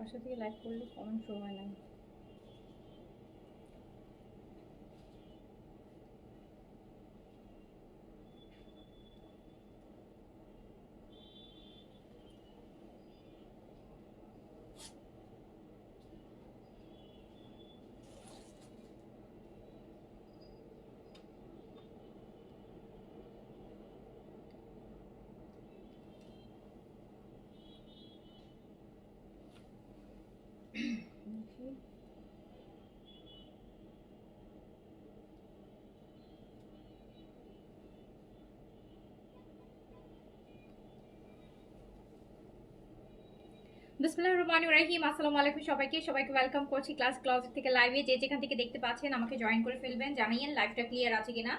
বাসা থেকে লাইক করলে কমেন্ট সময় হয় দেখি। বিসমিল্লাহির রহমানির রহিম। আসসালামু আলাইকুম সবাইকে। সবাইকে ওয়েলকাম করছি ক্লাস ক্লাউজেট থেকে লাইভে যে যেখান থেকে দেখতে পাচ্ছেন, আমাকে জয়েন করে ফেলবেন। জানিয়েন লাইভটা ক্লিয়ার আছে কিনা।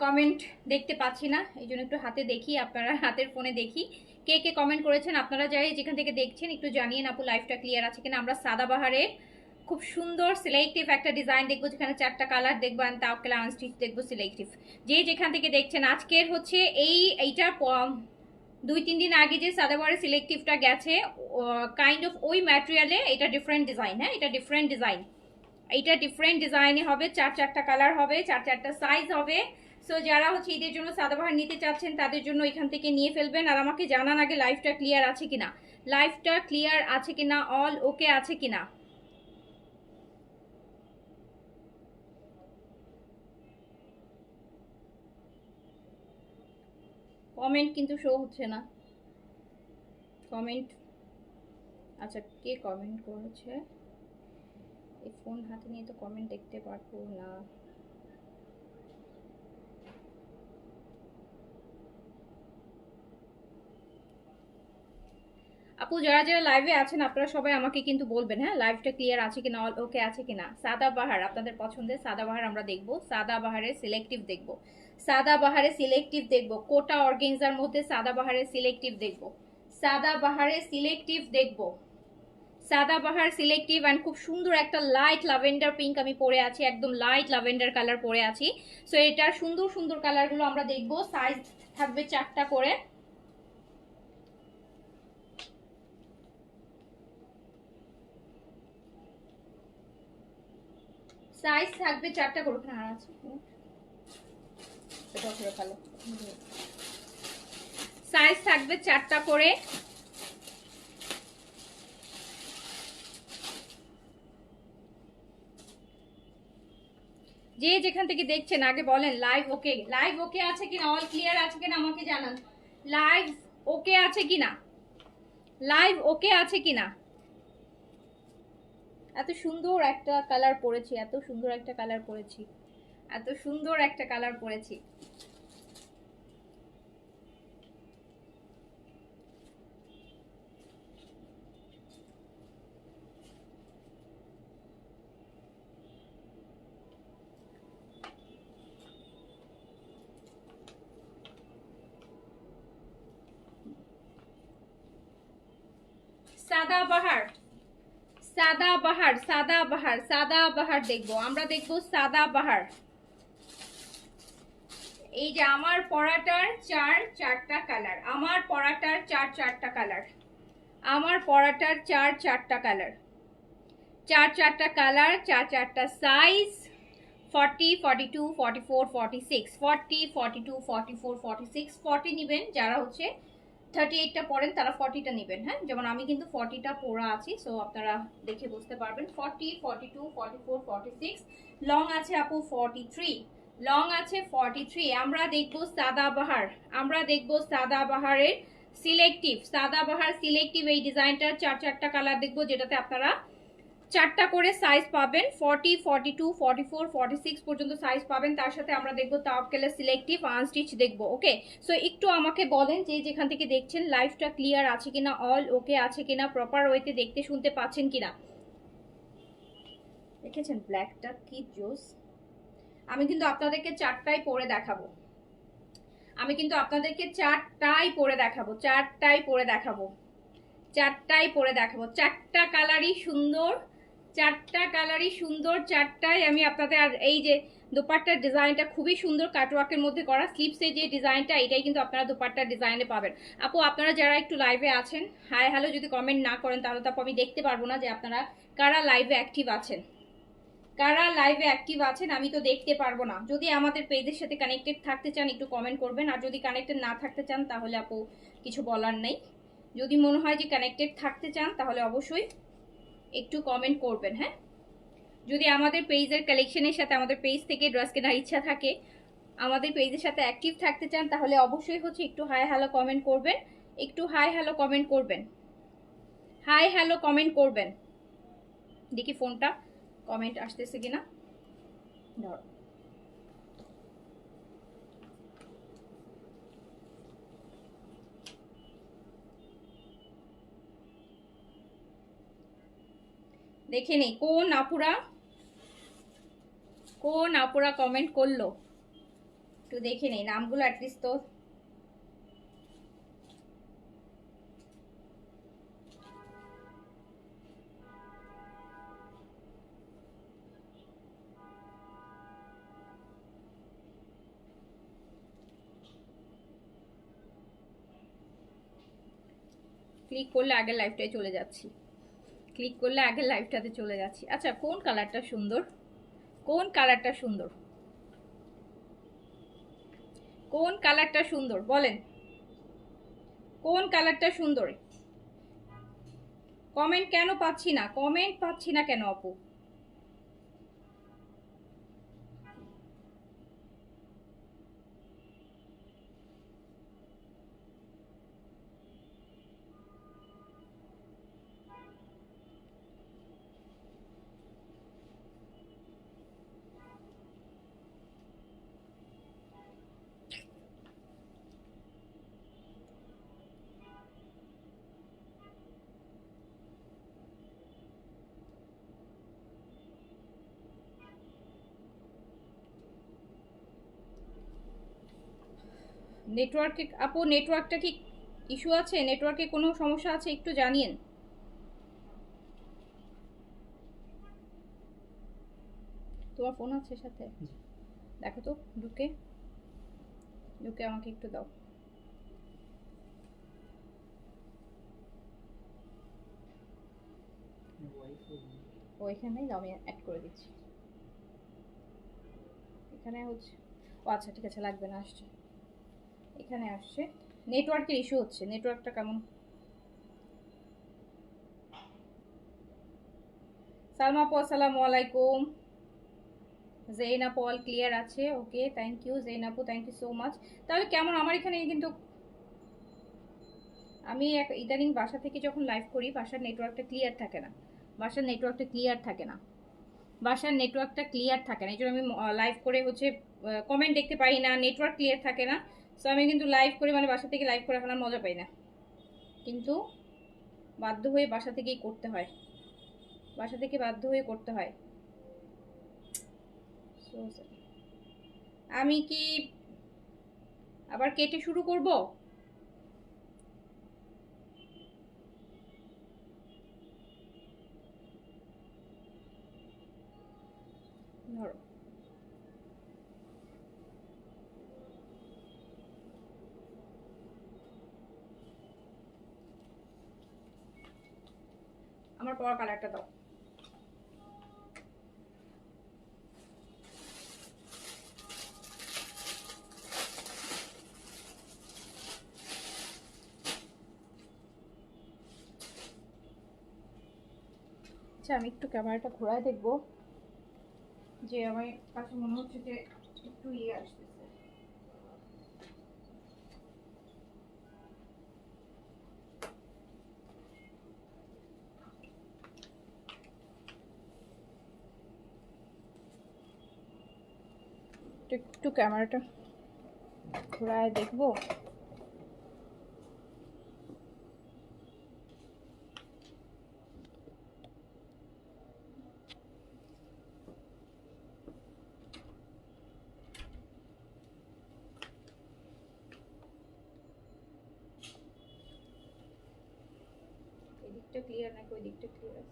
কমেন্ট দেখতে পাচ্ছি না। এই জন্য একটু হাতে দেখি, আপনারা হাতের ফোনে দেখি। কে কে কমেন্ট করেছেন, আপনারা যাই যেখান থেকে দেখছেন, একটু জানিয়েন আপু লাইভটা ক্লিয়ার আছে কিনা। আমরা সাদাবাহারে খুব সুন্দর সিলেক্টিভ একটা ডিজাইন দেখব, যেখানে চারটা কালার দেখব অ্যান্ড তাওকেলা আনস্টিচ দেখব সিলেক্টিভ যে যেখান থেকে দেখছেন, আজকের হচ্ছে এই, এইটা প- দুই, তিন দিন আগে যে সাদাবাহারে সিলেক্টিভটা গেছে কাইন্ড অফ ওই ম্যাটেরিয়ালে এটা ডিফারেন্ট ডিজাইন হ্যাঁ? এটা ডিফারেন্ট ডিজাইন এইটা ডিফারেন্ট ডিজাইনে হবে, চার, চারটা কালার হবে, চার, চারটা সাইজ হবে। সো যারা হচ্ছে ঈদের জন্য সাদাবাহার নিতে চাচ্ছেন, তাদের জন্য এখান থেকে নিয়ে ফেলবেন। আর আমাকে জানান আগে লাইফটা ক্লিয়ার আছে কিনা। লাইফটা ক্লিয়ার আছে কিনা? অল ওকে আছে কিনা? কমেন্ট কিন্তু শো হচ্ছে না। কমেন্ট আচ্ছা কে কমেন্ট করেছে? এই ফোন হাতে নিয়ে তো কমেন্ট দেখতে পারব না। আপু, যারা যারা লাইভে আছেন, আপনারা সবাই আমাকে কিন্তু বলবেন হ্যাঁ? লাইভটা ক্লিয়ার আছে কিনা অল ওকে আছে কিনা? সাদা বাহার, আপনাদের পছন্দের সাদা বাহার আমরা দেখব। সাদা বাহারের সিলেক্টিভ দেখব। সাদা বাহারে সিলেক্টিভ দেখব। কোটা অর্গেনজার মধ্যে সাদা বাহারের সিলেক্টিভ দেখব। সাদা বাহারে সিলেক্টিভ দেখব। সাদা বাহার সিলেক্টিভ অ্যান্ড খুব সুন্দর একটা লাইট লাভেন্ডার পিঙ্ক আমি পরে আছি, একদম লাইট লাভেন্ডার কালার পরে আছি। সো এটার সুন্দর সুন্দর কালারগুলো আমরা দেখব। সাইজ থাকবে চারটা করে। সাইজ থাকবে চারটা করে। আছে? সাইজ থাকবে চারটা করে। যে যেখান থেকে দেখছেন, আগে বলেন লাইভ ওকে লাইভ ওকে আছে কিনা? অল ক্লিয়ার আছে কিনা? আমাকে জানান। লাইভ ওকে আছে কিনা? লাইভ ওকে আছে কিনা? এত সুন্দর একটা কালার পরেছি, এত সুন্দর একটা কালার পরেছি। এত সুন্দর একটা কালার পরেছি। সাদা বাহার সাদা বাহার সাদা বাহার সাদা বাহার দেখব। আমরা দেখব সাদা বাহার। এই যে আমার পরাটার চার চারটা কালার আমার পরাটার চার চারটা কালার আমার পরাটার চার চারটা কালার চার চারটা কালার চার চারটা size forty forty two forty four forty six forty forty two forty four forty six forty নেবেন, যারা হচ্ছে থার্টি এইটটা পড়েন তারা ফর্টিটা নেবেন হ্যাঁ? যেমন আমি কিন্তু ফর্টিটা পড়া আছি সো আপনারা দেখে বুঝতে পারবেন forty forty two forty four forty six long আছে আপু ফর্টি থ্রি লং আছে ফর্টি থ্রি আমরা দেখব সাদাবাহার, আমরা দেখব সাদাবাহারের সিলেক্টিভ সাদাবাহার সিলেক্টিভ এই ডিজাইনটার চার চারটা কালার দেখব, যেটাতে আপনারা চারটা করে সাইজ পাবেন forty forty two forty four forty six পর্যন্ত সাইজ পাবেন, তার সাথে আমরা দেখব তাপকেলে সিলেক্টিভ আনস্টিচ দেখব ওকে সো একটু আমাকে বলেন যে যেখান থেকে দেখছেন লাইফটা ক্লিয়ার আছে কিনা অল ওকে আছে কিনা প্রপার ওয়েতে দেখতে, শুনতে পাচ্ছেন কিনা? দেখেছেন ব্ল্যাকটা কি জোস? আমি কিন্তু আপনাদেরকে চারটাই পরে দেখাবো। আমি কিন্তু আপনাদেরকে চারটাই পরে দেখাবো, চারটাই পরে দেখাবো। চারটাই পরে দেখাবো। চারটা কালারই সুন্দর, চারটা কালারই সুন্দর, চারটাই আমি আপনাদের আর এই যে দোপাট্টার ডিজাইনটা খুবই সুন্দর কাটওয়ার্কের মধ্যে করা। স্লিপসে যে ডিজাইনটা এটাই কিন্তু আপনারা দোপাট্টার ডিজাইনে পাবেন। আপু, আপনারা যারা একটু লাইভে আছেন হাই হ্যালো যদি কমেন্ট না করেন, তাহলে তো আমি দেখতে পারব না যে আপনারা কারা লাইভে অ্যাক্টিভ আছেন। কারা লাইভে অ্যাক্টিভ আছেন আমি তো দেখতে পারব না। যদি আমাদের পেজের সাথে কানেক্টেড থাকতে চান, একটু কমেন্ট করবেন। আর যদি কানেক্টেড না থাকতে চান, তাহলে আপু, কিছু বলার নেই। যদি মনে হয় যে কানেক্টেড থাকতে চান, তাহলে অবশ্যই একটু কমেন্ট করবেন হ্যাঁ? যদি আমাদের পেজের কালেকশনের সাথে আমাদের পেজ থেকে ড্রেস কেনার ইচ্ছা থাকে, আমাদের পেজের সাথে অ্যাক্টিভ থাকতে চান, তাহলে অবশ্যই হচ্ছে একটু হাই হ্যালো কমেন্ট করবেন। একটু হাই হ্যালো কমেন্ট করবেন। হাই হ্যালো কমেন্ট করবেন। দেখি ফোনটা কমেন্ট আসতেছে কিনা? ধরো। দেখে নেই কোন আপুরা কোন আপুরা কমেন্ট করল? একটু দেখে নেই নামগুলো অ্যাটলিস্ট তো ক্লিক করলে আগের লাইফটায় চলে যাচ্ছি। ক্লিক করলে আগের লাইফটাতে চলে যাচ্ছি। আচ্ছা কোন কালারটা সুন্দর? কোন কালারটা সুন্দর? কোন কালারটা সুন্দর? বলেন। কোন কালারটা সুন্দর? কমেন্ট কেন পাচ্ছি না? কমেন্ট পাচ্ছি না কেন, আপু? নেটওয়ার্কে আপু নেটওয়ার্কটা কি ইস্যু আছে? নেটওয়ার্কে কোনো সমস্যা আছে? একটু জানিয়েন। তোমার ফোন আছে সাথে? দেখো তো ঢুকে। ঢুকে আমাকে একটু দাও। ও এখানেই আমি অ্যাড করে দিচ্ছি। এখানে হচ্ছে ও আচ্ছা ঠিক আছে লাগবে না আসছে। এখানে আসছে। নেটওয়ার্কের ইস্যু হচ্ছে। নেটওয়ার্কটা কেমন? সালমা আপু, আসসালামু আলাইকুম। জেইন আপু অল ক্লিয়ার আছে? ওকে থ্যাংক ইউ জেইন আপু থ্যাংক ইউ সো মাচ তাহলে কেমন? আমার এখানে কিন্তু আমি এক ইদানিং বাসা থেকে যখন লাইভ করি, বাসার নেটওয়ার্কটা ক্লিয়ার থাকে না। বাসার নেটওয়ার্কটা ক্লিয়ার থাকে না। বাসার নেটওয়ার্কটা ক্লিয়ার থাকে না। এই জন্য আমি লাইভ করে হচ্ছে কমেন্ট দেখতে পাই না। নেটওয়ার্ক ক্লিয়ার থাকে না। সো আমি কিন্তু লাইভ করে মানে বাসা থেকে লাইভ করে এখন মজা পাই না। কিন্তু বাধ্য হয়ে বাসা থেকেই করতে হয়। বাসা থেকে বাধ্য হয়ে করতে হয়। আমি কি আবার কেটে শুরু করব ধরো আমার পর কালারটা দাও আচ্ছা আমি একটু ক্যামেরাটা ঘোরায় দেখব যে আমার কাছে মনে হচ্ছে যে একটু ইয়ে একটু- একটু ক্যামেরাটা ঘোরায় দেখব এদিকটা ক্লিয়ার নাকি ওই দিকটা ক্লিয়ার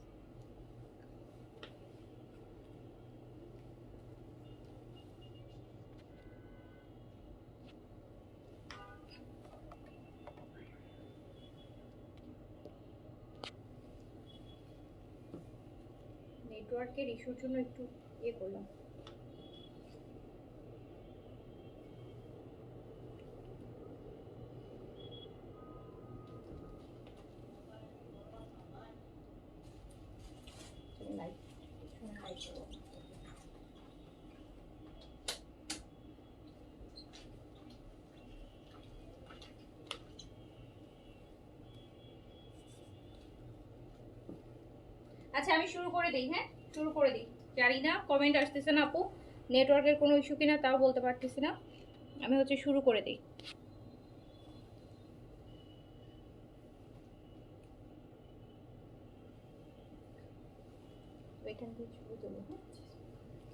আছে নেটওয়ার্কের ইস্যুর জন্য একটু ইয়ে করলাম। আচ্ছা আমি শুরু করে দিই হ্যাঁ? শুরু করে দিই। জানি না কমেন্ট আসতেছে না আপু। নেটওয়ার্কের কোনো ইস্যু কিনা তাও বলতে পারতেছি না। আমি হচ্ছে শুরু করে দিই।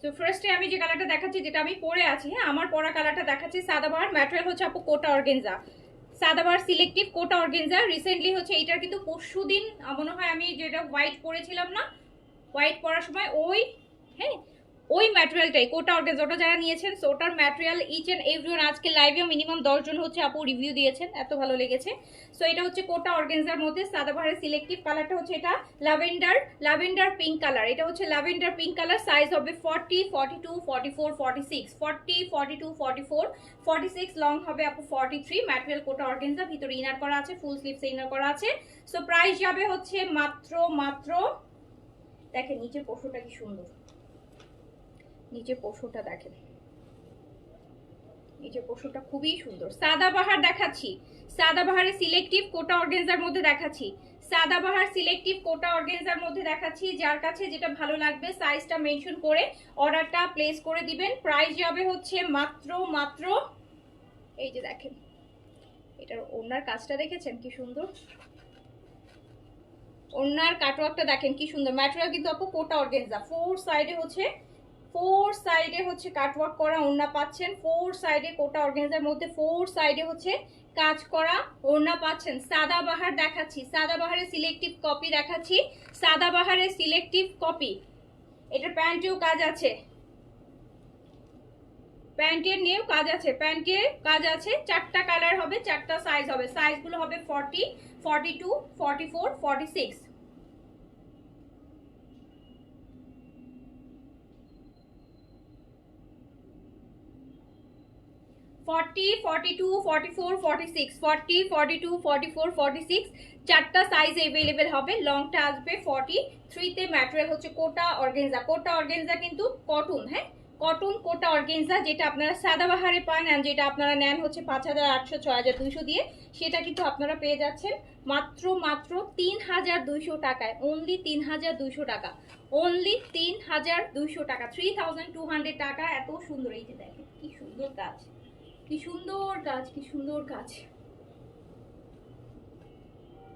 তো ফার্স্টে আমি যে কালারটা দেখাচ্ছি, যেটা আমি পরে আছি হ্যাঁ আমার পরা কালারটা দেখাচ্ছি সাদাবাহার ম্যাটেরিয়াল হচ্ছে আপু Kota organza. Sadabahar selective Kota organza recently হচ্ছে, এটার কিন্তু পরশু দিন মনে হয় আমি যেটা হোয়াইট পরেছিলাম না হোয়াইট পরার সময় ওই হ্যাঁ ওই ম্যাটেরিয়ালটাই কোটা অর্গেনজাটা যারা নিয়েছেন সো ওটার ম্যাটেরিয়াল ইচ অ্যান্ড এভরিওয়ান আজকে লাইভেও মিনিমাম দশজন হচ্ছে আপু রিভিউ দিয়েছেন, এত ভালো লেগেছে। সো এটা হচ্ছে কোটা অর্গেনজার মধ্যে সাদাবাহারের সিলেক্টিভ কালারটা হচ্ছে এটা ল্যাভেন্ডার ল্যাভেন্ডার পিঙ্ক কালার এটা হচ্ছে ল্যাভেন্ডার পিঙ্ক কালার সাইজ হবে forty forty two forty four forty six forty forty two forty four forty six long হবে আপু forty three material Kota organza ভিতরে ইনার করা আছে ফুল স্লিভসে ইনার করা আছে। সো প্রাইস যাবে হচ্ছে মাত্র মাত্র দেখেন নিচের পশুটা কি সুন্দর। নিচে পশুটা দেখেন। নিচে পশুটা খুবই সুন্দর। সাদাবাহার দেখাচ্ছি। সাদাবাহারের সিলেক্টিভ কোটা অর্গেনজার মধ্যে দেখাচ্ছি। সাদাবাহার সিলেক্টিভ কোটা অর্গেনজার মধ্যে দেখাচ্ছি। যার কাছে যেটা ভালো লাগবে সাইজটা মেনশন করে অর্ডারটা প্লেস করে দিবেন। প্রাইস যাবে হচ্ছে মাত্র মাত্র, এই যে দেখেন। এটার ওনার কাজটা দেখেছেন? কি সুন্দর। ওনার কাটওয়ার্কটা দেখেন কি সুন্দর। ম্যাটেরিয়াল কিন্তু আপু কোটা অর্গেনজা ফোর সাইডে হচ্ছে ফোর সাইডে হচ্ছে কাটওয়ার্ক করা ওড়না পাচ্ছেন। ফোর সাইডে কোটা অর্গানাইজার মধ্যে ফোর সাইডে হচ্ছে কাজ করা ওড়না পাচ্ছেন। সাদাবাহার দেখাচ্ছি। সাদা সাদাবাহারের সিলেক্টিভ কপি দেখাচ্ছি। সাদাবাহারের সিলেক্টিভ কপি এটার প্যান্টেও কাজ আছে। প্যান্টের নিয়েও কাজ আছে। প্যান্টের কাজ আছে। চারটা কালার হবে, চারটা সাইজ হবে। সাইজগুলো হবে forty forty two forty four forty six forty forty two forty four forty six forty forty two forty four forty six চারটা সাইজ অ্যাভেলেবেল হবে। লংটা আসবে ফর্টি থ্রিতে ম্যাটেরিয়াল হচ্ছে কোটা অর্গেনজা কোটা অর্গেনজা কিন্তু কটন হ্যাঁ? কটন কোটা অর্গেনজা যেটা আপনারা সাদাবাহারে পান আর যেটা আপনারা নেন হচ্ছে পাঁচ হাজার আটশো, ছয় হাজার দুইশো দিয়ে, সেটা কিন্তু আপনারা পেয়ে যাচ্ছেন মাত্র মাত্র তিন হাজার দুইশো টাকায়। অনলি তিন হাজার দুইশো টাকা। অনলি তিন হাজার দুইশো টাকা। থ্রি থাউজেন্ড টু হান্ড্রেড টাকা। এত সুন্দর এই যে দেখেন, কি সুন্দর কাজ। কি সুন্দর কাজ কি সুন্দর কাজ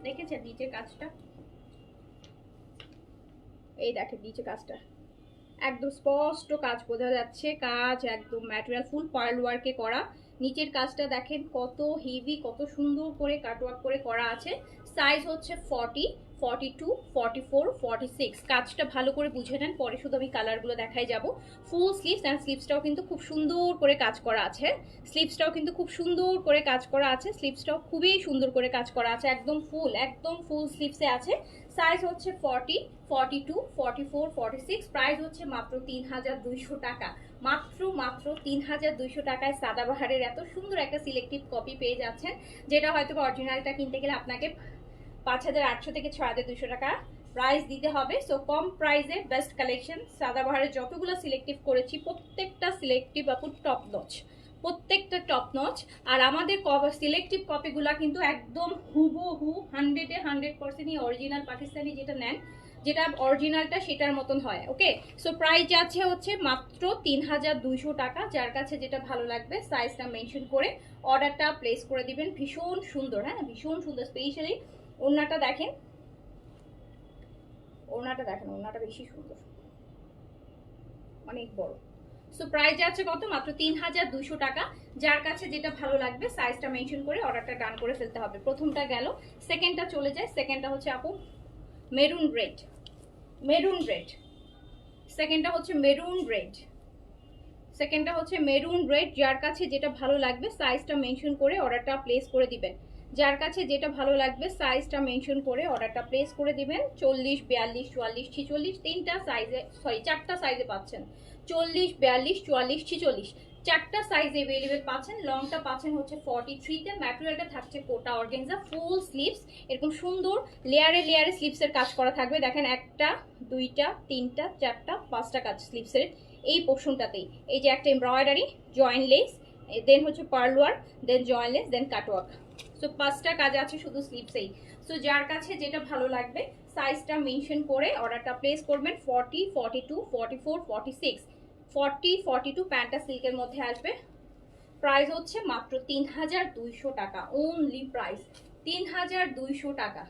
দেখেছেন নিচের কাজটা এই দেখেন নিচে কাজটা একদম স্পষ্ট কাজ বোঝা যাচ্ছে, কাজ একদম ম্যাটেরিয়াল ফুল পার্ল ওয়ার্কে করা। নিচের কাজটা দেখেন কত হেভি কত সুন্দর করে কাটওয়ার্ক করে করা আছে। সাইজ হচ্ছে forty forty two forty four forty six কাজটা ভালো করে বুঝে নেন, পরে শুধু আমি কালারগুলো দেখাই যাব। ফুল স্লিভস অ্যান্ড স্লিভসটাও কিন্তু খুব সুন্দর করে কাজ করা আছে। স্লিভসটাও কিন্তু খুব সুন্দর করে কাজ করা আছে। স্লিভসটাও খুবই সুন্দর করে কাজ করা আছে, একদম ফুল একদম ফুল স্লিভসে আছে। সাইজ হচ্ছে forty forty two forty four forty six price হচ্ছে মাত্র তিন হাজার দুইশো টাকা। মাত্র মাত্র তিন হাজার দুইশো টাকায় সাদাবাহারের এত সুন্দর একটা সিলেক্টিভ কপি পেয়ে যাচ্ছেন, যেটা হয়তো অরিজিনালটা কিনতে গেলে আপনাকে পাঁচ হাজার আটশো থেকে ছ হাজার দুশো টাকা প্রাইস দিতে হবে। সো কম প্রাইসে বেস্ট কালেকশন সাদাবাহারের যতগুলো সিলেক্টিভ করেছি, প্রত্যেকটা সিলেক্টিভ আপু টপ নচ প্রত্যেকটা টপ নচ আর আমাদের সিলেক্টিভ কপিগুলা কিন্তু একদম হুবহু হান্ড্রেডে হান্ড্রেড পার্সেন্টই অরিজিনাল পাকিস্তানি যেটা নেন, যেটা অরিজিনালটা সেটার মতন হয় ওকে সো প্রাইস যাচ্ছে হচ্ছে মাত্র তিন হাজার দুইশো টাকা, যার কাছে যেটা ভালো লাগবে সাইজটা মেনশন করে অর্ডারটা প্লেস করে দিবেন। ভীষণ সুন্দর হ্যাঁ? ভীষণ সুন্দর স্পেশালি ওড়নাটা দেখেন। ওড়নাটা দেখেন, ওড়নাটা বেশি সুন্দর। অনেক বড়। সো প্রাইস যাচ্ছে কত? মাত্র তিন হাজার দুইশো টাকা। যার কাছে যেটা ভালো লাগবে সাইজটা মেনশন করে অর্ডারটা ডান করে ফেলতে হবে। প্রথমটা গেল সেকেন্ডটা চলে যায়। সেকেন্ডটা হচ্ছে আপু মেরুন রেড মেরুন রেড সেকেন্ডটা হচ্ছে মেরুন রেড সেকেন্ডটা হচ্ছে মেরুন রেড যার কাছে যেটা ভালো লাগবে সাইজটা মেনশন করে অর্ডারটা প্লেস করে দিবেন। যার কাছে যেটা ভালো লাগবে সাইজটা মেনশন করে অর্ডারটা প্লেস করে দিবেন। চল্লিশ, বিয়াল্লিশ, চুয়াল্লিশ, ছিচল্লিশ, তিনটা সাইজে সরি চারটা সাইজে পাচ্ছেন। চল্লিশ, বিয়াল্লিশ, চুয়াল্লিশ, ছিচল্লিশ, চারটা সাইজ এভেলেবেল পাচ্ছেন। লংটা পাচ্ছেন হচ্ছে ফর্টি থ্রিতে ম্যাটেরিয়ালটা থাকছে কোটা অর্গেনজা ফুল স্লিভস এরকম সুন্দর লেয়ারে লেয়ারে স্লিভসের কাজ করা থাকবে। দেখেন একটা, দুইটা, তিনটা, চারটা, পাঁচটা কাজ স্লিভসের এই পোর্শনটাতেই এই যে একটা এমব্রয়ডারি জয়েন লেস দেন হচ্ছে pearl work then join lace then cutwork so পাঁচটা কাজ আছে, শুধু স্লিভসেই সো যার কাছে যেটা ভালো লাগবে সাইজটা মেনশন করে অর্ডারটা প্লেস করবেন forty forty two forty four forty six forty forty two প্যান্টটা সিল্কের মধ্যে আসবে। প্রাইস হচ্ছে মাত্র তিন হাজার দুইশো টাকা ওনলি প্রাইস তিন হাজার দুইশো টাকা।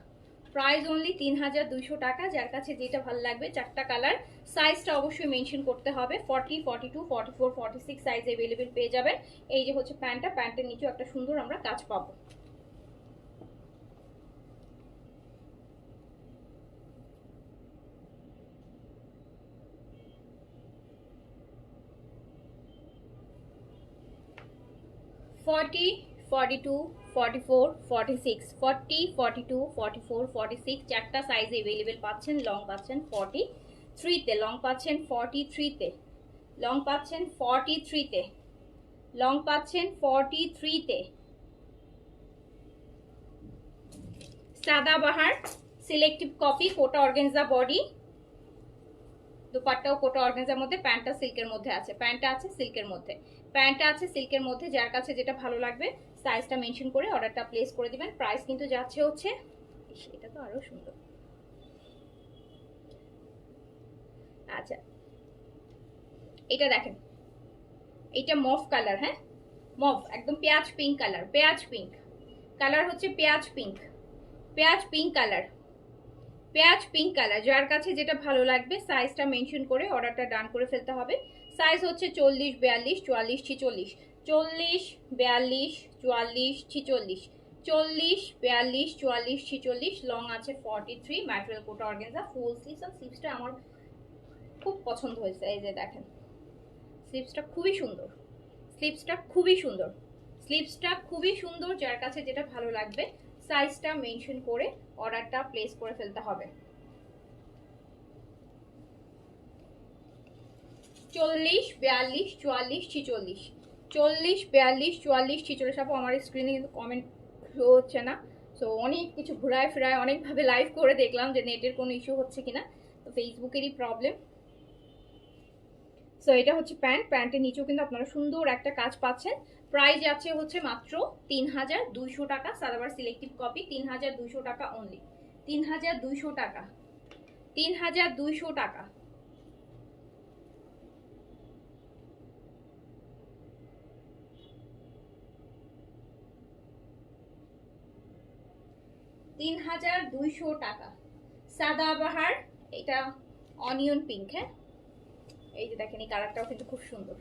প্রাইস অনলি তিন হাজার দুইশো টাকা, যার কাছে যেটা ভালো লাগবে, চারটা কালার সাইজটা অবশ্যই মেনশন করতে হবে। Forty forty two forty four forty six size available পেয়ে যাবেন। এই যে হচ্ছে প্যান্টটা, প্যান্টের নিচেও একটা সুন্দর আমরা কাজ পাবো। Forty forty two forty four forty six forty forty two forty four forty six চারটা সাইজ অ্যাভেলেবেল পাচ্ছেন লং পাচ্ছেন ফর্টি থ্রিতে লং পাচ্ছেন ফর্টি থ্রিতে লং পাচ্ছেন ফর্টি থ্রিতে লং পাচ্ছেন ফর্টি থ্রিতে Sadabahar selective copy Kota organza body দুপাট্টাও Kota অর্গেনজার মধ্যে প্যান্টটা সিল্কের মধ্যে আছে প্যান্টটা আছে সিল্কের মধ্যে। প্যান্টটা আছে সিল্কের মধ্যে, যার কাছে যেটা ভালো লাগবে সাইজটা মেনশন করে অর্ডারটা প্লেস করে দিবেন। প্রাইস কিন্তু যাচ্ছে হচ্ছে এটা তো আরও সুন্দর। আচ্ছা এটা দেখেন, এটা মফ কালার হ্যাঁ? মফ, একদম পেঁয়াজ পিঙ্ক কালার পেঁয়াজ পিঙ্ক কালার হচ্ছে পেঁয়াজ পিঙ্ক পেঁয়াজ পিঙ্ক কালার পেঁয়াজ পিঙ্ক কালার যার কাছে যেটা ভালো লাগবে সাইজটা মেনশন করে অর্ডারটা ডান করে ফেলতে হবে। সাইজ হচ্ছে চল্লিশ, বিয়াল্লিশ, চুয়াল্লিশ, ছিচল্লিশ। চল্লিশ, বিয়াল্লিশ, চুয়াল্লিশ, ছিচল্লিশ। চল্লিশ, বিয়াল্লিশ, চুয়াল্লিশ, ছিচল্লিশ লং আছে forty three material Kota organza full sleeves আর স্লিভসটা আমার খুব পছন্দ হয়েছে, এই যে দেখেন। স্লিভসটা খুবই সুন্দর। স্লিভসটা খুবই সুন্দর। স্লিভসটা খুবই সুন্দর, যার কাছে যেটা ভালো লাগবে সাইজটা মেনশন করে অর্ডারটা প্লেস করে ফেলতে হবে। চল্লিশ, বিয়াল্লিশ, চুয়াল্লিশ, ছিচল্লিশ। চল্লিশ, বিয়াল্লিশ, চুয়াল্লিশ, ছিচল্লিশ আপু, আমার স্ক্রিনে কিন্তু কমেন্ট শো হচ্ছে না। সো অনেক কিছু ঘোরায় ফেরায়, অনেকভাবে লাইভ করে দেখলাম যে নেটের কোনো ইস্যু হচ্ছে কিনা। তো ফেসবুকেরই প্রবলেম সো এটা হচ্ছে প্যান্ট প্যান্টের নিচেও কিন্তু আপনারা সুন্দর একটা কাজ পাচ্ছেন। প্রাইস আছে হচ্ছে মাত্র তিন হাজার দুইশো টাকা। সাদাবার সিলেক্টিভ কপি তিন হাজার দুইশো টাকা অনলি তিন হাজার দুইশো টাকা। তিন হাজার দুইশো টাকা। তিন হাজার দুইশো টাকা। সাদাবাহার এটা অনিয়ন পিঙ্ক হ্যাঁ? এই যে দেখেন, এই কালারটাও কিন্তু খুব সুন্দর।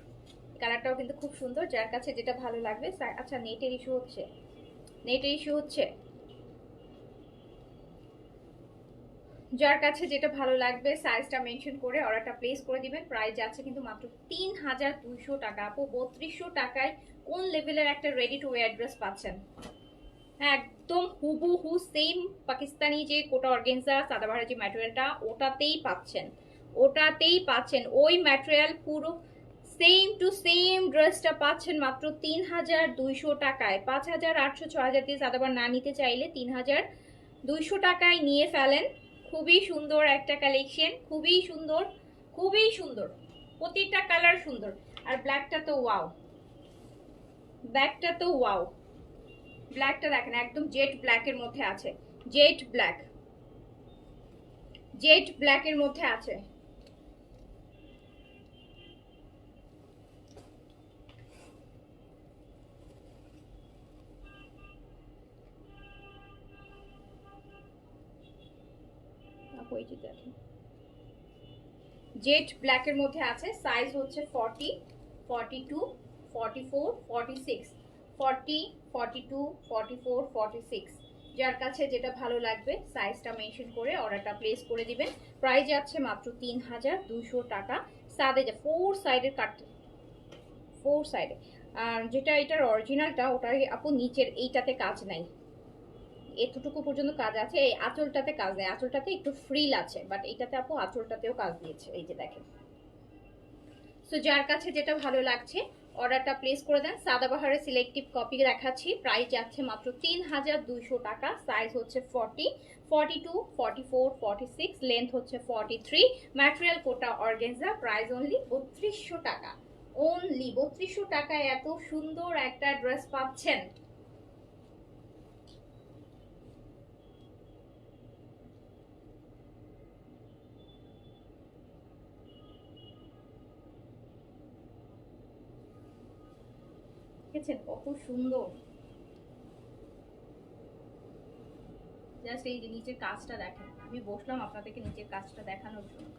কালারটাও কিন্তু খুব সুন্দর, যার কাছে যেটা ভালো লাগবে আচ্ছা নেটের ইস্যু হচ্ছে। নেটের ইস্যু হচ্ছে, যার কাছে যেটা ভালো লাগবে সাইজটা মেনশন করে অর্ডারটা প্লেস করে দিবেন। প্রাইস যাচ্ছে কিন্তু মাত্র তিন হাজার দুইশো টাকা। আপু, বত্রিশশো টাকায় কোন লেভেলের একটা রেডি টু ওয়ার ড্রেস পাচ্ছেন? একদম হুবহু সেম পাকিস্তানি যে কোটা অর্গেনজা সাদাবাহার যে ম্যাটেরিয়ালটা, ওটাতেই পাচ্ছেন। ওটাতেই পাচ্ছেন। ওই ম্যাটেরিয়াল পুরো সেম টু সেম ড্রেসটা পাচ্ছেন মাত্র তিন হাজার দুইশো টাকায়। পাঁচ হাজার আটশো ছ হাজার দিয়ে সাদাবার না নিতে চাইলে তিন হাজার দুইশো টাকায় নিয়ে ফেলেন। খুবই সুন্দর একটা কালেকশন খুবই সুন্দর খুবই সুন্দর। প্রতিটা কালার সুন্দর। আর ব্ল্যাকটা তো ওয়াও ব্ল্যাকটা তো ওয়াও ব্ল্যাকটা দেখেন, একদম জেট ব্ল্যাকের মধ্যে আছে। জেট ব্ল্যাক জেট ব্ল্যাকের মধ্যে আছে। জেট ব্ল্যাকের মধ্যে আছে সাইজ হচ্ছে forty forty two forty four forty six forty forty two, forty four, forty six. যার কাছে যেটা ভালো লাগবে সাইজটা মেনশন করে অর্ডারটা প্লেস করে দিবেন। প্রাইস যাচ্ছে মাত্র তিন হাজার দুশো টাকা। সাদে যে ফোর সাইডের কাট ফোর সাইডে আর যেটা এটার অরিজিনালটা ওটার আপু নিচের এইটাতে কাজ নাই। এতটুকু পর্যন্ত কাজ আছে। এই আঁচলটাতে কাজ নেই। আঁচলটাতে একটু ফ্রিল আছে বাট এইটাতে আপু আঁচলটাতেও কাজ দিয়েছে। এই যে দেখেন। সো যার কাছে যেটা ভালো লাগছে অর্ডারটা প্লেস করে দেন। সাদাবাহারের সিলেক্টিভ কপি দেখাচ্ছি। প্রাইস যাচ্ছে মাত্র তিন হাজার দুইশো টাকা। সাইজ হচ্ছে forty forty two forty four forty six length হচ্ছে forty three material Kota organza price only বত্রিশশো টাকা। অনলি বত্রিশশো টাকায় এত সুন্দর একটা ড্রেস পাচ্ছেন। দেখেছেন? কত সুন্দর। জাস্ট এই যে নিচের কাজটা দেখেন। আমি বসলাম আপনাদেরকে নিচের কাজটা দেখানোর জন্য।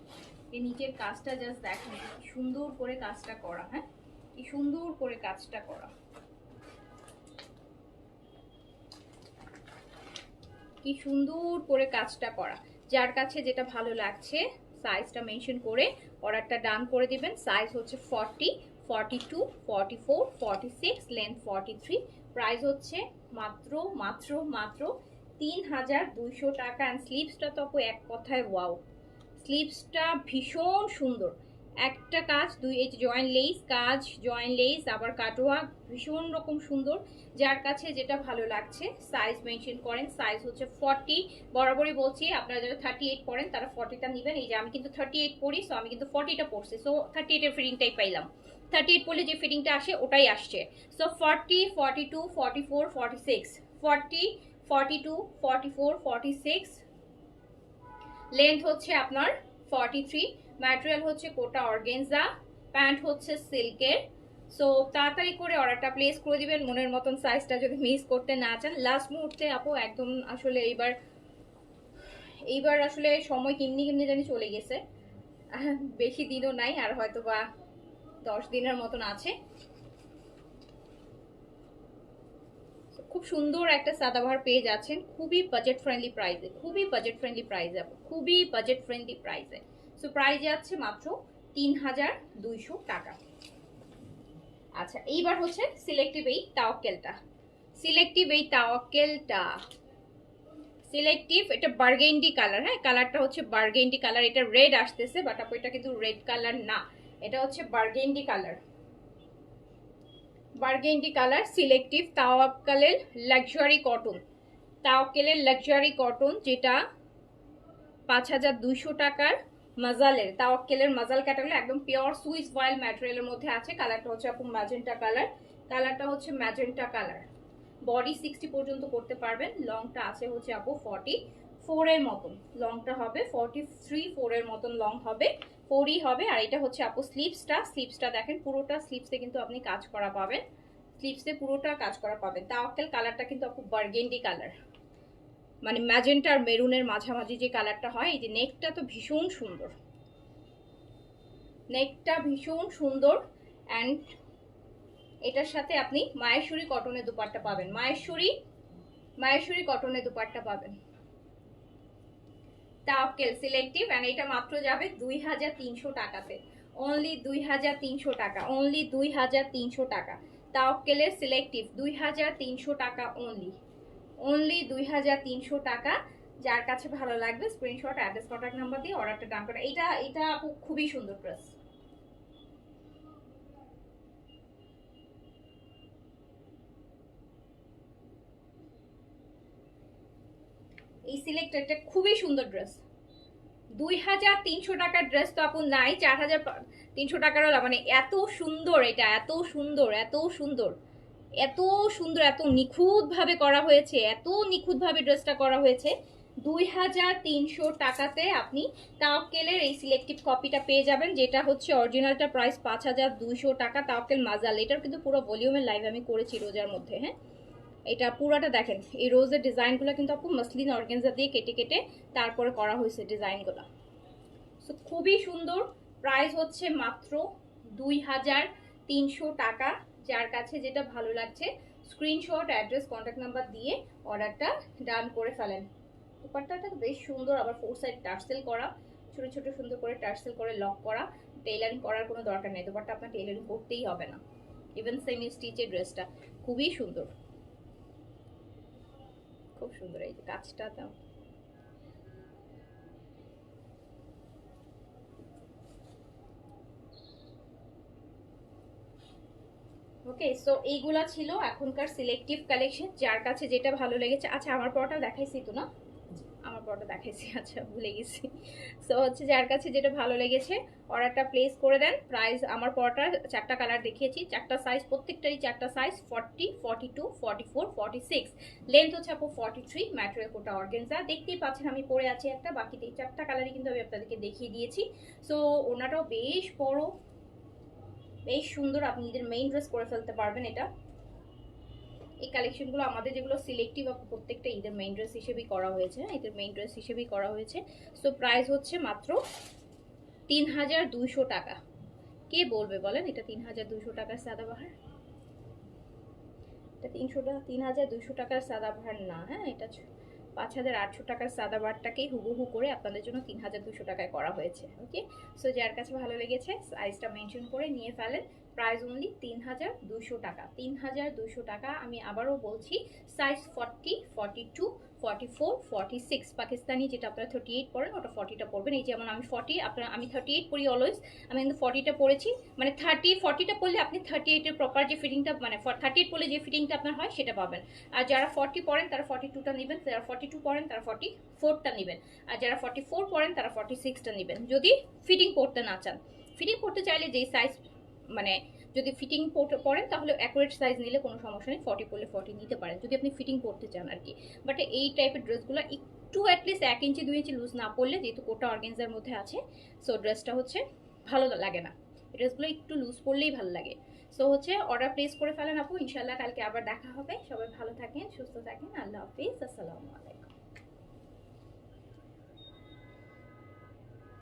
এই নিচের কাজটা জাস্ট দেখেন সুন্দর করে কাজটা করা হ্যাঁ? কি সুন্দর করে কাজটা করা। কি সুন্দর করে কাজটা করা। যার কাছে যেটা ভালো লাগছে সাইজটা মেনশন করে অর্ডারটা ডান করে দিবেন। সাইজ হচ্ছে forty forty two forty four forty six length forty three price হচ্ছে মাত্র মাত্র মাত্র তিন হাজার দুইশো টাকা। অ্যান্ড স্লিপসটা তো এক কথায় ওয়াও স্লিপসটা ভীষণ সুন্দর। একটা কাজ, দুই, এই জয়েন্ট লেস কাজ জয়েন্ট লেস আবার কাটোয়া, ভীষণ রকম সুন্দর। যার কাছে যেটা ভালো লাগছে সাইজ মেনশন করেন সাইজ হচ্ছে ফর্টি বরাবরই বলছি, আপনারা যারা থার্টি এইট পড়েন, তারা ফর্টিটা নেবেন। এই যে আমি কিন্তু থার্টি এইট পড়ি সো আমি কিন্তু ফর্টিটা পড়ছি। সো থার্টি এইটের ফিটিংটাই পাইলাম। থার্টি এইট পড়লে যে ফিটিংটা আসে, ওটাই আসছে। So forty forty two forty four forty six forty forty two forty four forty six length হচ্ছে আপনার ফর্টি থ্রি ম্যাটেরিয়াল হচ্ছে কোটা অর্গেনজা প্যান্ট হচ্ছে সিল্কের সো তাড়াতাড়ি করে অর্ডারটা প্লেস করে দিবেন। মনের মতন সাইজটা যদি মিস করতে না চান। লাস্ট মুহূর্তে আপু একদম আসলে এইবার এইবার আসলে সময় কিমনি কিমনি জানি চলে গেছে। বেশি দিনও নাই আর হয়তো বা দশ দিনের মতন আছে। খুব সুন্দর একটা সাদাবাহার পেয়ে যাচ্ছেন। খুবই বাজেট ফ্রেন্ডলি প্রাইসে খুবই বাজেট ফ্রেন্ডলি প্রাইসে খুবই বাজেট ফ্রেন্ডলি প্রাইসে সো প্রাইস যাচ্ছে মাত্র তিন হাজার দুইশো টাকা। আচ্ছা এইবার হচ্ছে সিলেক্টিভ এই তাওয়াক্কেলটা। সিলেক্টিভ এই তাওয়াক্কেলটা। সিলেক্টিভ এটা বার্গেন্ডি কালার হ্যাঁ? কালারটা হচ্ছে বার্গেন্ডি কালার এটা রেড আসতেছে বাট আপু, এটা কিন্তু রেড কালার না। এটা হচ্ছে burgundy colour. Burgundy colour, selective তাওয়াক্কালের luxury cotton তাওকেলের লাক্সারি কটন যেটা পাঁচ হাজার দুইশো টাকার মাজালের। তাওয়াক্কেলের মাজাল ক্যাটাগরি একদম পিওর সুইস অয়েল ম্যাটেরিয়ালের মধ্যে আছে। কালারটা হচ্ছে আপু ম্যাজেন্টা কালার কালারটা হচ্ছে ম্যাজেন্টা কালার বডি সিক্সটি পর্যন্ত করতে পারবেন। লংটা আছে হচ্ছে আপু ফর্টি ফোরের মতন। লংটা হবে ফর্টি থ্রি ফোরের মতন লং হবে। ফোরই হবে, আর এটা হচ্ছে আপু স্লিপসটা স্লিপসটা দেখেন, পুরোটা স্লিপসে কিন্তু আপনি কাজ করা পাবেন। স্লিপসে পুরোটা কাজ করা পাবেন। তাওয়াক্কেল কালারটা কিন্তু আপু বার্গেন্ডি কালার মানে ম্যাজেন্টা আর মেরুনের মাঝামাঝি যে কালারটা হয়, এই যে নেকটা তো ভীষণ সুন্দর। নেকটা ভীষণ সুন্দর। অ্যান্ড এটার সাথে আপনি মায়েশ্বরী কটনের দুপাট্টা পাবেন। মায়েশ্বরী মায়েশ্বরী কটনের দুপাট্টা পাবেন। তাওকেল সিলেক্টিভ অ্যান্ড এটা মাত্র যাবে দুই হাজার তিনশো টাকাতে। অনলি দুই হাজার তিনশো টাকা অনলি দুই হাজার তিনশো টাকা। তাওকেলের সিলেক্টিভ দুই হাজার তিনশো টাকা অনলি অনলি দুই হাজার তিনশো টাকা, যার কাছে ভালো লাগবে স্ক্রিনশট অ্যাড্রেস কন্ট্যাক্ট নাম্বার দিয়ে অর্ডারটা ডান করা। এটা এটা খুবই সুন্দর ড্রেস এই সিলেক্টেডটা খুবই সুন্দর ড্রেস। দুই হাজার তিনশো টাকার ড্রেস তো আপু নাই, চার হাজার তিনশো টাকারও মানে এত সুন্দর এটা, এত সুন্দর এত সুন্দর এত সুন্দর, এত নিখুঁতভাবে করা হয়েছে, এত নিখুঁতভাবে ড্রেসটা করা হয়েছে। দুই হাজার তিনশো টাকাতে আপনি তাওকেলের এই সিলেক্টিভ কপিটা পেয়ে যাবেন, যেটা হচ্ছে অরিজিনালটা প্রাইস পাঁচ হাজার দুইশো টাকা, তাওকেল মাজাল এটার কিন্তু পুরো ভলিউমের লাইভ আমি করেছি রোজার মধ্যে হ্যাঁ? এটা পুরাটা দেখেন, এই রোজের ডিজাইনগুলো কিন্তু আপু মসলিন অর্গেনজা দিয়ে কেটে কেটে তারপরে করা হয়েছে ডিজাইনগুলো সো খুবই সুন্দর। প্রাইস হচ্ছে মাত্র দুই হাজার তিনশো টাকা। যার কাছে যেটা ভালো লাগছে স্ক্রিনশট অ্যাড্রেস কন্ট্যাক্ট নাম্বার দিয়ে অর্ডারটা ডান করে ফেলেন। দুপাট্টাটা বেশ সুন্দর, আবার ফোর সাইড টার্সেল করা, ছোট ছোট সুন্দর করে টার্সেল করে লক করা টেইলারিং করার কোনো দরকার নেই। দুপাট্টা আপনার টেইলারিং করতেই হবে না। ইভেন সেমি স্টিচের ড্রেসটা খুবই সুন্দর। খুব সুন্দর, এই যে কাজটা দাও ওকে সো এইগুলা ছিল এখনকার সিলেক্টিভ কালেকশন যার কাছে যেটা ভালো লেগেছে। আচ্ছা আমার পরটা দেখাইছি তো না আমার পরটা দেখাইছি আচ্ছা ভুলে গেছি। সো হচ্ছে যার কাছে যেটা ভালো লেগেছে, অর্ডারটা প্লেস করে দেন। প্রাইস আমার পরটার চারটা কালার দেখিয়েছি, চারটা সাইজ প্রত্যেকটারই চারটা size forty forty two forty four forty six length হচ্ছে আপু forty three material Kota organza দেখতেই পাচ্ছেন, আমি পরে আছি একটা এই চারটা কালারই কিন্তু আমি আপনাদেরকে দেখিয়ে দিয়েছি। সো ওনাটাও বেশ বড়, বেশ সুন্দর, আপনি নিজের মেইন ড্রেস করে ফেলতে পারবেন এটা। এই কালেকশনগুলো আমাদের যেগুলো সিলেক্টিভ প্রত্যেকটা ঈদের মেইন ড্রেস হিসেবেই করা হয়েছে হ্যাঁ, ঈদের মেইন ড্রেস হিসেবেই করা হয়েছে। সো প্রাইস হচ্ছে মাত্র তিন হাজার দুইশো টাকা। কে বলবে বলেন? এটা তিন হাজার দুইশো টাকার সাদাবাহার? এটা তিনশো টাকা তিন হাজার দুইশো টাকার সাদাবাহার না হ্যাঁ? এটা পাঁচ হাজার আটশো টাকার সাদা সাদাবারটাকেই হুবহু করে আপনাদের জন্য তিন হাজার দুশো টাকায় করা হয়েছে ওকে সো যার কাছে ভালো লেগেছে সাইজটা মেনশন করে নিয়ে ফেলেন। প্রাইস অনলি তিন হাজার দুশো টাকা। তিন হাজার দুশো টাকা আমি আবারও বলছি size forty forty two forty four forty six Pakistani যেটা আপনারা থার্টি এইট পড়েন, ওটা ফর্টিটা পড়বেন। এই যেমন আমি ফর্টি আপনার, আমি থার্টি এইট পড়ি অলওয়েজ আমি কিন্তু ফর্টিটা পড়েছি। মানে থার্টি ফর্টিটা পড়লে আপনি থার্টি এইটের প্রপার যে ফিটিংটা মানে থার্টি এইট পড়লে যে ফিটিংটা আপনার হয়, সেটা পাবেন। আর যারা ফর্টি পড়েন, তারা ফর্টি টুটা নেবেন। যারা ফর্টি টু পড়েন, তারা ফর্টি ফোরটা নেবেন। আর যারা ফর্টি ফোর পড়েন, তারা ফর্টি সিক্সটা নেবেন। যদি ফিটিং করতে না চান ফিটিং করতে চাইলে যেই সাইজ মানে যদি ফিটিং পড়েন তাহলে অ্যাকুরেট সাইজ নিলে কোনো সমস্যা নেই ফর্টি পড়লে ফর্টি নিতে পারেন, যদি আপনি ফিটিং করতে চান আর কি। বাট এই টাইপের ড্রেসগুলো একটু অ্যাটলিস্ট এক ইঞ্চি দুই ইঞ্চি লুজ না পড়লে যেহেতু কোটা অর্গেন্সার মধ্যে আছে সো ড্রেসটা হচ্ছে ভালো লাগে না। ড্রেসগুলো একটু লুজ পড়লেই ভালো লাগে। সো হচ্ছে অর্ডার প্লেস করে ফেলেন আপু ইনশাল্লাহ কালকে আবার দেখা হবে। সবাই ভালো থাকেন, সুস্থ থাকেন, আল্লাহ হাফিজ, আসসালামু আলাইকুম।